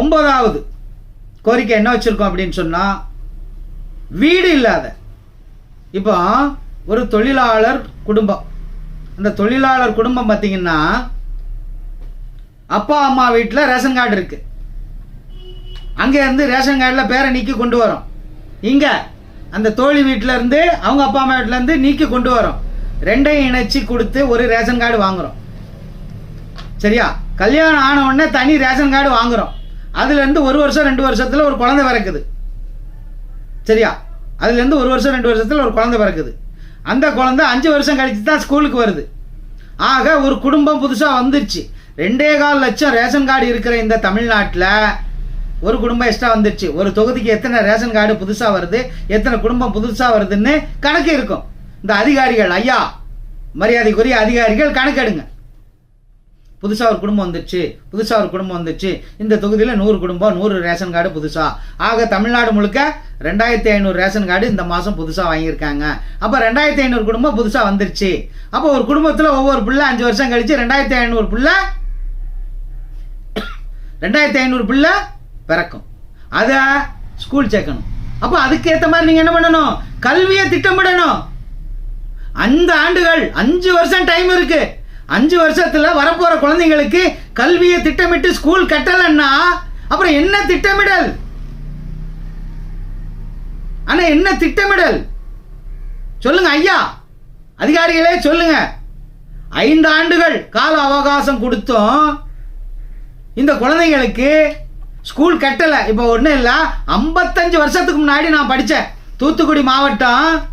ஒன்பதாவது கோரிக்கை என்ன வச்சுருக்கோம் அப்படின்னு சொன்னால் வீடு இல்லாத இப்போ ஒரு தொழிலாளர் குடும்பம். அந்த தொழிலாளர் குடும்பம் பார்த்தீங்கன்னா அப்பா அம்மா வீட்டில் ரேஷன் கார்டு இருக்கு. அங்கே இருந்து ரேஷன் கார்டில் பேரை நீக்கி கொண்டு வரோம். இங்கே அந்த தோழி வீட்டிலேருந்து அவங்க அப்பா அம்மா வீட்டிலேருந்து நீக்கி கொண்டு வரோம். ரெண்டையும் இணைச்சி கொடுத்து ஒரு ரேஷன் கார்டு வாங்குறோம். சரியா? கல்யாணம் ஆன உடனே தனி ரேஷன் கார்டு வாங்குறோம். அதுலேருந்து ஒரு வருஷம் ரெண்டு வருஷத்தில் ஒரு குழந்தை பிறக்குது. சரியா? அதுலேருந்து ஒரு வருஷம் ரெண்டு வருஷத்தில் ஒரு குழந்தை பிறக்குது. அந்த குழந்தை அஞ்சு வருஷம் கழிச்சு தான் ஸ்கூலுக்கு வருது. ஆக ஒரு குடும்பம் புதுசாக வந்துருச்சு. ரெண்டே கால் லட்சம் ரேஷன் கார்டு இருக்கிற இந்த தமிழ்நாட்டில் ஒரு குடும்பம் எக்ஸ்ட்ரா வந்துருச்சு. ஒரு தொகுதிக்கு எத்தனை ரேஷன் கார்டு புதுசாக வருது எத்தனை குடும்பம் புதுசாக வருதுன்னு கணக்கு இருக்கும். இந்த அதிகாரிகள் ஐயா மரியாதைக்குரிய அதிகாரிகள் கணக்கெடுங்க. புதுசாக ஒரு குடும்பம் வந்துச்சு புதுசாக ஒரு குடும்பம் வந்துச்சு. இந்த தொகுதியில் நூறு குடும்பம் நூறு ரேஷன் கார்டு புதுசாக ஆக தமிழ்நாடு முழுக்க ரெண்டாயிரத்தி ஐநூறு ரேஷன் கார்டு இந்த மாதம் புதுசாக வாங்கியிருக்காங்க. அப்போ ரெண்டாயிரத்தி ஐநூறு குடும்பம் புதுசாக வந்துருச்சு. அப்போ ஒரு குடும்பத்தில் ஒவ்வொரு பிள்ளை அஞ்சு வருஷம் கழிச்சு ரெண்டாயிரத்தி ஐநூறு பிள்ளை ரெண்டாயிரத்தி ஐநூறு பிள்ளை பிறக்கும். அதை ஸ்கூல் சேர்க்கணும். அப்போ அதுக்கேற்ற மாதிரி நீங்கள் என்ன பண்ணணும்? கல்வியை திட்டமிடணும். அந்த ஆண்டுகள் அஞ்சு வருஷம் டைம் இருக்குது அஞ்சு வருஷத்துல வரப்போற குழந்தைங்களுக்கு கல்வியை திட்டமிட்டு ஸ்கூல் கட்டலன்னா அப்புறம் என்ன திட்டமிடல்? ஆனா என்ன திட்டமிடல்? சொல்லுங்க ஐயா. அதிகாரிகளே சொல்லுங்க. ஐந்து ஆண்டுகள் கால அவகாசம் கொடுத்தோம் இந்த குழந்தைங்களுக்கு ஸ்கூல் கட்டலை. இப்போ ஒன்றும் இல்லை ஐம்பத்தஞ்சு வருஷத்துக்கு முன்னாடி நான் படித்தேன் தூத்துக்குடி மாவட்டம்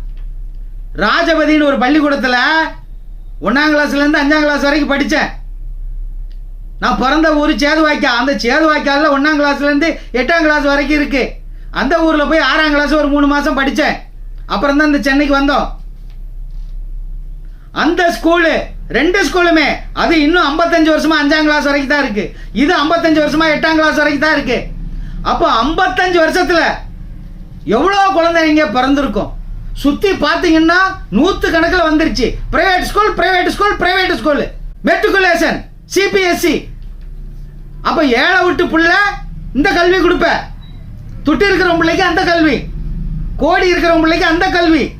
ராஜபதினு ஒரு பள்ளிக்கூடத்தில் ஒன்றாம் கிளாஸ்லேருந்து அஞ்சாம் கிளாஸ் வரைக்கும் படித்தேன் நான் பிறந்த ஊர் சேதுவாய்க்கால் அந்த சேதுவாய்க்காலில் ஒன்றாம் கிளாஸ்லேருந்து எட்டாம் கிளாஸ் வரைக்கும் இருக்குது அந்த ஊரில் போய் ஆறாம் கிளாஸ் ஒரு மூணு மாதம் படித்தேன் அப்புறம் தான் இந்த சென்னைக்கு வந்தோம். அந்த ஸ்கூலு ரெண்டு ஸ்கூலுமே அது இன்னும் ஐம்பத்தஞ்சு வருஷமா அஞ்சாம் கிளாஸ் வரைக்கும் தான் இருக்கு. இது ஐம்பத்தஞ்சு வருஷமா எட்டாம் கிளாஸ் வரைக்கும் தான் இருக்கு. அப்போ ஐம்பத்தஞ்சு வருஷத்துல எவ்வளோ குழந்தைங்க பிறந்திருக்கும்? சுத்தி பார்த்தீங்கன்னா நூத்து கணக்கில் வந்துருச்சு private school private school private school matriculation CBSE அப்போ ஏழை விட்டு புள்ள இந்த கல்வி கொடுப்ப. துட்டு இருக்கிற பிள்ளைக்கு அந்த கல்வி. கோடி இருக்கிற பிள்ளைக்கு அந்த கல்வி.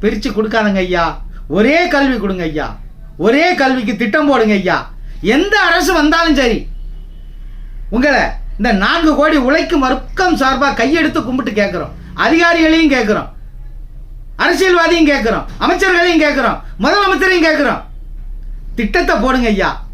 பிரிச்சு கொடுக்காதங்க ஐயா. ஒரே கல்வி கொடுங்க ஐயா. ஒரே கல்விக்கு திட்டம் போடுங்க ஐயா. எந்த அரசு வந்தாலும் சரி. உங்களை இந்த நான்கு கோடி உழைக்கும் வர்க்கம் சார்பாக கையெடுத்து கும்பிட்டு கேட்குறோம். அதிகாரிகளையும் கேட்குறோம். அரசியல்வாதியும் கேட்குறோம். அமைச்சர்களையும் கேட்குறோம். முதலமைச்சரையும் கேட்குறோம். திட்டத்தை போடுங்க ஐயா.